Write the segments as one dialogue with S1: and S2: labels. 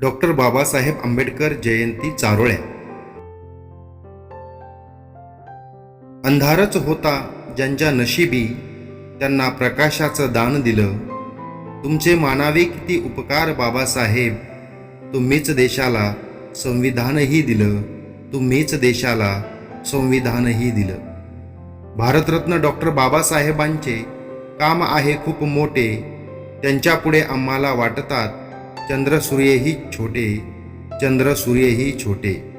S1: Doctor Babasaheb Ambedkar जयंती चारोळ्या अंधारच होता ज्यांच्या नशिबी त्यांना प्रकाशाचं दान दिलं. तुमचे मानावे किती उपकार बाबासाहेब. तुम्हीच देशाला संविधानही दिलं. तुम्हीच देशाला संविधानही दिलं. भारतरत्न डॉक्टर बाबासाहेबांचे काम आहे खूप मोठे. त्यांच्यापुढे आम्हाला वाटतात चंद्रसूर्यही छोटे चंद्र सूर्यही छोटे.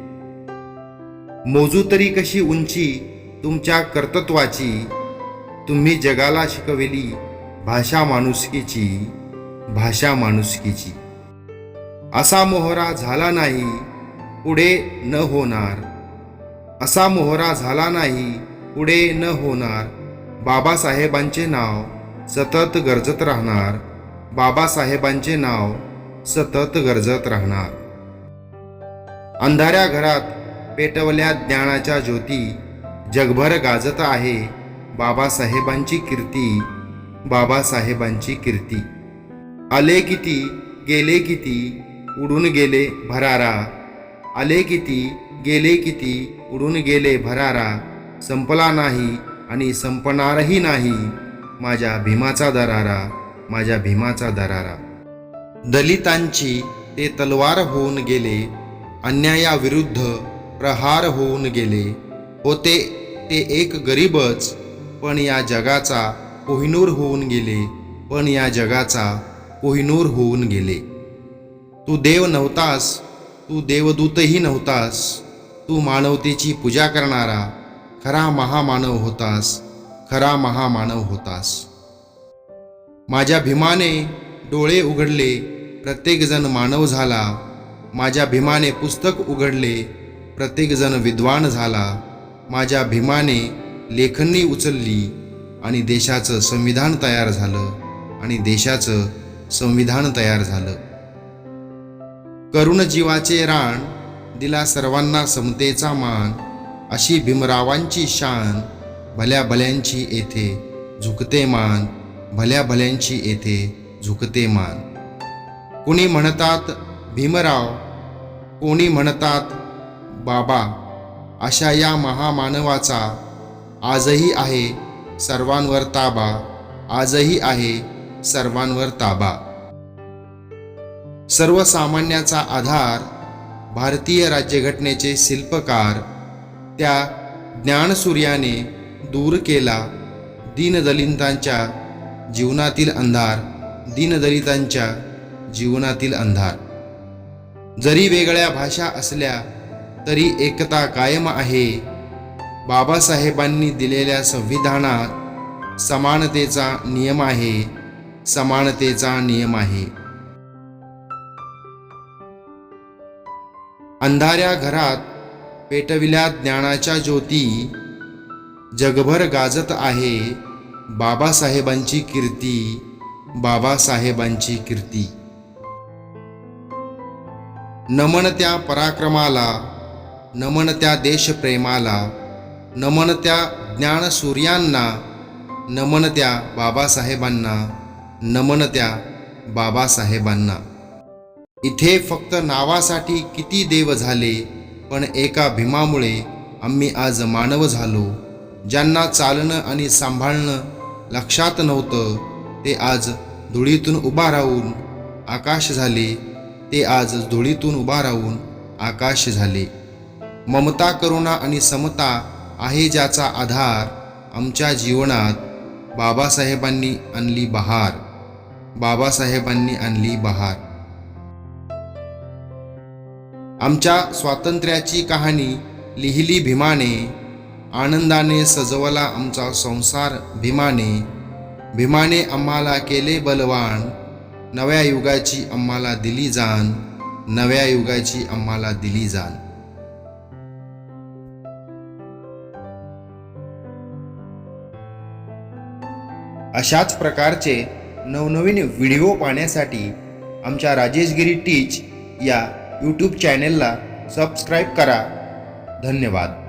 S1: मोजू तरी कशी उंची तुमच्या कर्तृत्वाची तुम्ही जगाला शिकवली भाषा माणुसकीची भाषा माणुसकीची. असा मोहरा झाला नाही पुढे न होणार. असा मोहरा झाला नाही पुढे न होणार. बाबासाहेबांचे नाव सतत गरजत राहणार. बाबासाहेबांचे नाव सतत गरजत राहणार. अंधाऱ्या घरात पेटवल्या ज्ञानाच्या ज्योती जगभर गाजत आहे बाबासाहेबांची कीर्ती बाबासाहेबांची कीर्ती. आले किती गेले किती उडून गेले भरारा. आले किती गेले किती उडून गेले भरारा. संपला नाही आणि संपणारही नाही माझ्या भीमाचा दरारा माझ्या भीमाचा दरारा. दलितांची ते तलवार होऊन गेले अन्यायाविरुद्ध प्रहार होऊन गेले. होते ते एक गरीबच पण या जगाचा कोहिनूर होऊन गेले पण या जगाचा कोहिनूर होऊन गेले. तू देव नव्हतास तू देवदूतही नव्हतास तू मानवतेची पूजा करणारा खरा महामानव होतास खरा महामानव होतास. माझ्या भीमाने डोळे उघडले प्रत्येकजण मानव झाला. माझ्या भीमाने पुस्तक उघडले प्रत्येकजण विद्वान झाला. माझ्या भीमाने लेखनी उचलली आणि देशाचं संविधान तयार झालं आणि देशाचं संविधान तयार झालं. करुण जीवाचे रान दिला सर्वांना समतेचा मान अशी भीमरावांची शान भल्या भल्यांची येथे झुकते मान भल्या भल्यांची येथे झुकते मान. कोणी म्हणतात भीमराव. कोणी म्हणतात बाबा. अशा या महामानवाचा आजही आहे सर्वांवर ताबा. आजही आहे सर्वांवर ताबा. सर्वसामान्याचा आधार भारतीय राज्यघटनेचे शिल्पकार त्या ज्ञानसूर्याने दूर केला दीनदलितांच्या जीवनातील अंधार. दीनदलितांच्या जीवनातील अंधार. जरी वेगळ्या भाषा असल्या तरी एकता कायम आहे. बाबासाहेबांनी दिलेल्या संविधानात समानतेचा नियम आहे. समानतेचा नियम आहे. अंधाऱ्या घरात पेटविल्या ज्ञानाच्या ज्योती जगभर गाजत आहे. बाबासाहेबांची कीर्ती बाबासाहेबांची कीर्ती. नमन त्या पराक्रमाला नमन त्या देशप्रेमाला नमन त्या ज्ञानसूर्यांना नमन त्या बाबासाहेबांना नमन त्या बाबासाहेबांना. इथे फक्त नावासाठी किती देव झाले पण एका भीमामुळे आम्ही आज मानव झालो ज्यांना चालणं आणि सांभाळणं लक्षात नव्हतं ते आज धुळीतून उभा राहून आकाश झाले. ते आज धुळीतून उभा राहून आकाश झाले. ममता करुणा आणि समता आहे ज्याचा आधार आमच्या जीवनात. बाबासाहेबांनी आणली बहार. बाबासाहेबांनी आणली बहार. आमच्या स्वातंत्र्याची कहाणी लिहिली भीमाने. आनंदाने सजवला आमचा संसार भीमाने. भीमाने आम्हाला केले बलवान. नव्या युगाची आम्हाला दिली जाण. नव्या युगाची आम्हाला दिली जाण. अशाच प्रकारचे नवनवीन व्हिडिओ पाहण्यासाठी आमच्या राजेशगिरी टीच या यूट्यूब चॅनेलला सबस्क्राईब करा. धन्यवाद.